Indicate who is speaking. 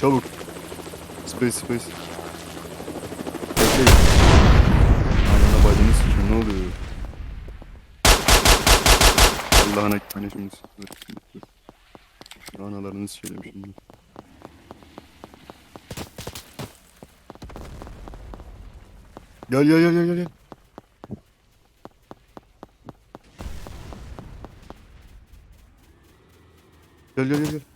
Speaker 1: Çabuk. Space space. Bekleyin. Anana bacını sikim ne oluyor? Allah'ın ekmeğine şimdi. Dur, dur, dur. Analarını sikelim şimdi. Gel gel gel gel. gel. Gel gel gel gel.